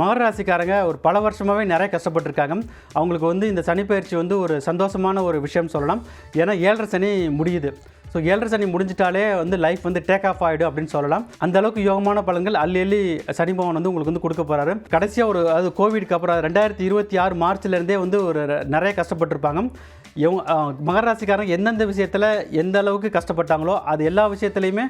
மகர ராசிக்காரங்க ஒரு பல வருஷமாகவே நிறைய கஷ்டப்பட்டிருக்காங்க. அவங்களுக்கு வந்து இந்த சனி பயிற்சி வந்து ஒரு சந்தோஷமான ஒரு விஷயம் சொல்லலாம். ஏன்னா ஏழரை சனி முடியுது. ஸோ ஏழரை சனி முடிஞ்சிட்டாலே வந்து லைஃப் வந்து டேக் ஆஃப் ஆகிடும் அப்படின்னு சொல்லலாம். அந்த அளவுக்கு யோகமான பலன்கள் அள்ளி அள்ளி சனி வந்து உங்களுக்கு வந்து கொடுக்க போகிறாரு கடைசியாக ஒரு அது கோவிட்க்கு அப்புறம் ரெண்டாயிரத்தி இருபத்தி ஆறு மார்ச்லேருந்தே வந்து ஒரு நிறைய கஷ்டப்பட்டிருப்பாங்க. இவங்க மகராசிக்காரங்க எந்தெந்த விஷயத்தில் எந்த அளவுக்கு கஷ்டப்பட்டாங்களோ அது எல்லா விஷயத்துலையுமே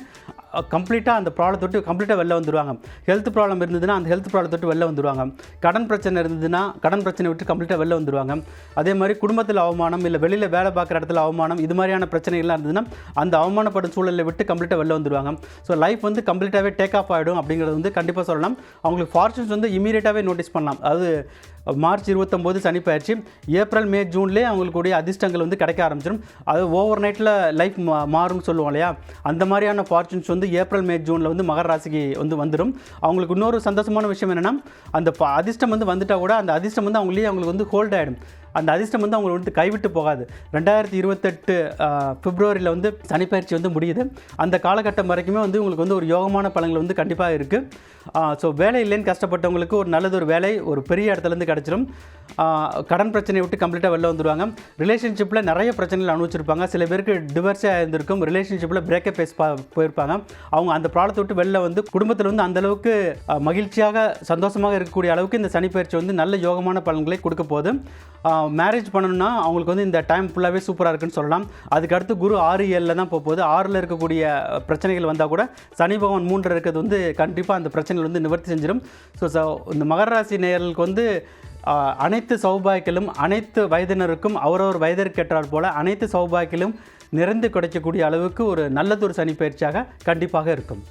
கம்ப்ளீட்டாக அந்த ப்ராப்ளத்தை விட்டு கம்ப்ளீட்டாக வெளில வந்துடுவாங்க ஹெல்த் ப்ராப்ளம் இருந்ததுன்னா அந்த ஹெல்த் ப்ராப்ளத்தை விட்டு வெளில வந்துடுவாங்க கடன் பிரச்சனை இருந்ததுன்னா கடன் பிரச்சனை விட்டு கம்ப்ளீட்டாக வெளில வந்துடுவாங்க அதே மாதிரி குடும்பத்தில் அவமானம் இல்லை வெளியில் வேலை பார்க்குற இடத்துல அவமானம் இது மாதிரியான பிரச்சனைகள்லாம் இருந்ததுன்னா அந்த அவமானப்படும் சூழலில் விட்டு கம்ப்ளீட்டாக வெளில வந்துடுவாங்க ஸோ லைஃப் வந்து கம்ப்ளீட்டாகவே டேக் ஆஃப் ஆகிடும் அப்படிங்கிறது வந்து கண்டிப்பாக சொல்லலாம். அவங்களுக்கு ஃபார்ச்சூன்ஸ் வந்து இமீடியட்டாகவே நோட்டீஸ் பண்ணலாம். அது மார்ச் இருபத்தொம்போது சனி பயிற்சி ஏப்ரல் மே ஜூன்லேயே அவங்களுக்குடைய அதிர்ஷ்டங்கள் வந்து கிடைக்க ஆரம்பிச்சிடும். அது ஓவர் நைட்டில் லைஃப் மா மாறும்னு சொல்லுவோம் இல்லையா? அந்த மாதிரியான ஃபார்ச்சூன்ஸ் வந்து ஏப்ரல் மே ஜூனில் வந்து மகர ராசிக்கு வந்து வந்துடும் அவங்களுக்கு இன்னொரு சந்தோஷமான விஷயம் என்னென்னா அந்த அதிர்ஷ்டம் வந்து வந்துட்டால் கூட அந்த அதிர்ஷ்டம் வந்து அவங்களே அவங்களுக்கு வந்து ஹோல்ட் ஆகிடும் அந்த அதிர்ஷ்டம் வந்து அவங்களை வந்து கைவிட்டு போகாது. ரெண்டாயிரத்தி இருபத்தெட்டு பிப்ரவரியில் வந்து சனிப்பயிற்சி வந்து முடியுது. அந்த காலகட்டம் வரைக்குமே வந்து உங்களுக்கு வந்து ஒரு யோகமான பலன்கள் வந்து கண்டிப்பாக இருக்குது ஸோ வேலை இல்லைன்னு கஷ்டப்பட்டவங்களுக்கு ஒரு நல்லது ஒரு வேலை ஒரு பெரிய இடத்துலேருந்து கிடச்சிரும். கடன் பிரச்சனையை விட்டு கம்ப்ளீட்டாக வெளில வந்துடுவாங்க ரிலேஷன்ஷிப்பில் நிறைய பிரச்சனைகள் அனுபவிச்சிருப்பாங்க. சில பேருக்கு டிவர்ஸே ஆயிருந்திருக்கும். ரிலேஷன்ஷிப்பில் பிரேக்கப் பேஸ் போயிருப்பாங்க. அவங்க அந்த ப்ராப்ளத்தை விட்டு வெளில வந்து குடும்பத்தில் வந்து அந்த அளவுக்கு மகிழ்ச்சியாக சந்தோஷமாக இருக்கக்கூடிய அளவுக்கு இந்த சனிப்பயிற்சி வந்து நல்ல யோகமான பலன்களை கொடுக்க போகுது. மேரேஜ் பண்ணணும்னா அவங்களுக்கு வந்து இந்த டைம் ஃபுல்லாகவே சூப்பராக இருக்குன்னு சொல்லலாம். அதுக்கு அடுத்து குரு ஆறு ஏழில் தான் போக போகுது ஆறில் இருக்கக்கூடிய பிரச்சனைகள் வந்தால் கூட சனி பகவான் மூன்று இருக்கிறது வந்து கண்டிப்பாக அந்த பிரச்சனைகள் வந்து நிவர்த்தி செஞ்சிடும். ஸோ ஸோ இந்த மகர ராசி நேயர்களுக்கு வந்து அனைத்து சௌபாக்கியலும் அனைத்து வயதினருக்கும் அவரவர் வயதிற்கு ஏற்றாற் போல அனைத்து சௌபாக்கியலும் நிறைந்து கிடைக்கக்கூடிய அளவுக்கு ஒரு நல்லதொரு சனி பயிற்சியாக கண்டிப்பாக இருக்கும்.